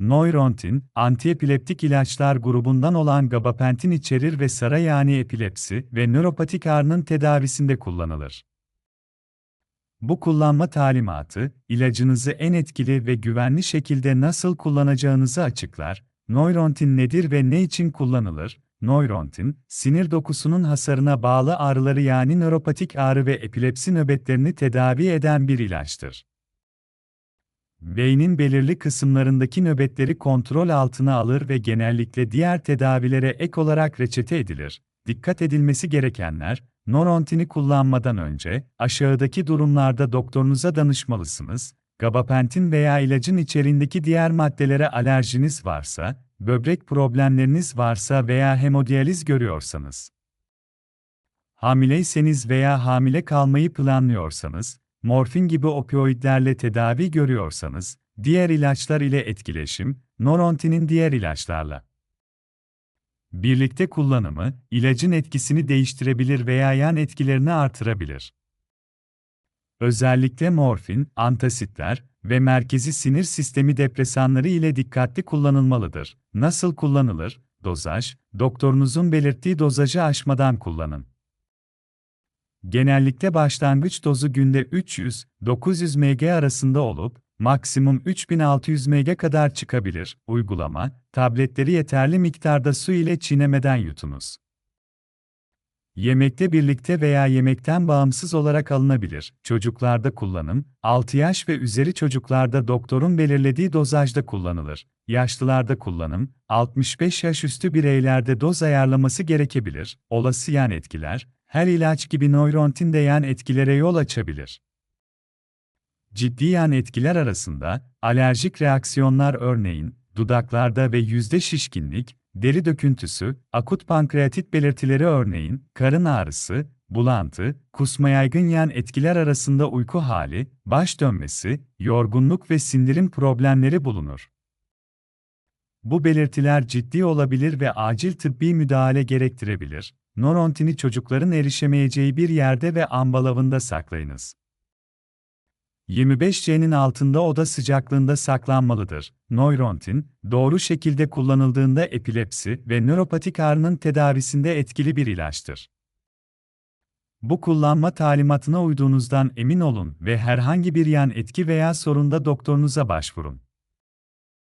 Neurontin, antiepileptik ilaçlar grubundan olan gabapentin içerir ve saray yani epilepsi ve nöropatik ağrının tedavisinde kullanılır. Bu kullanma talimatı, ilacınızı en etkili ve güvenli şekilde nasıl kullanacağınızı açıklar. Neurontin nedir ve ne için kullanılır? Neurontin, sinir dokusunun hasarına bağlı ağrıları yani nöropatik ağrı ve epilepsi nöbetlerini tedavi eden bir ilaçtır. Beynin belirli kısımlarındaki nöbetleri kontrol altına alır ve genellikle diğer tedavilere ek olarak reçete edilir. Dikkat edilmesi gerekenler, Norontini kullanmadan önce, aşağıdaki durumlarda doktorunuza danışmalısınız. Gabapentin veya ilacın içeriğindeki diğer maddelere alerjiniz varsa, böbrek problemleriniz varsa veya hemodiyaliz görüyorsanız. Hamileyseniz veya hamile kalmayı planlıyorsanız, morfin gibi opioidlerle tedavi görüyorsanız, diğer ilaçlar ile etkileşim, Norontinin diğer ilaçlarla birlikte kullanımı, ilacın etkisini değiştirebilir veya yan etkilerini artırabilir. Özellikle morfin, antasitler ve merkezi sinir sistemi depresanları ile dikkatli kullanılmalıdır. Nasıl kullanılır? Dozaj, doktorunuzun belirttiği dozajı aşmadan kullanın. Genellikle başlangıç dozu günde 300-900 mg arasında olup, maksimum 3600 mg kadar çıkabilir. Uygulama, tabletleri yeterli miktarda su ile çiğnemeden yutunuz. Yemekte birlikte veya yemekten bağımsız olarak alınabilir. Çocuklarda kullanım, 6 yaş ve üzeri çocuklarda doktorun belirlediği dozajda kullanılır. Yaşlılarda kullanım, 65 yaş üstü bireylerde doz ayarlaması gerekebilir. Olası yan etkiler, her ilaç gibi nörontin de yan etkilere yol açabilir. Ciddi yan etkiler arasında, alerjik reaksiyonlar örneğin, dudaklarda ve yüzde şişkinlik, deri döküntüsü, akut pankreatit belirtileri örneğin, karın ağrısı, bulantı, kusma yaygın yan etkiler arasında uyku hali, baş dönmesi, yorgunluk ve sindirim problemleri bulunur. Bu belirtiler ciddi olabilir ve acil tıbbi müdahale gerektirebilir. Norontini çocukların erişemeyeceği bir yerde ve ambalavında saklayınız. 25C'nin altında oda sıcaklığında saklanmalıdır. Neurontin, doğru şekilde kullanıldığında epilepsi ve nöropatik ağrının tedavisinde etkili bir ilaçtır. Bu kullanma talimatına uyduğunuzdan emin olun ve herhangi bir yan etki veya sorunda doktorunuza başvurun.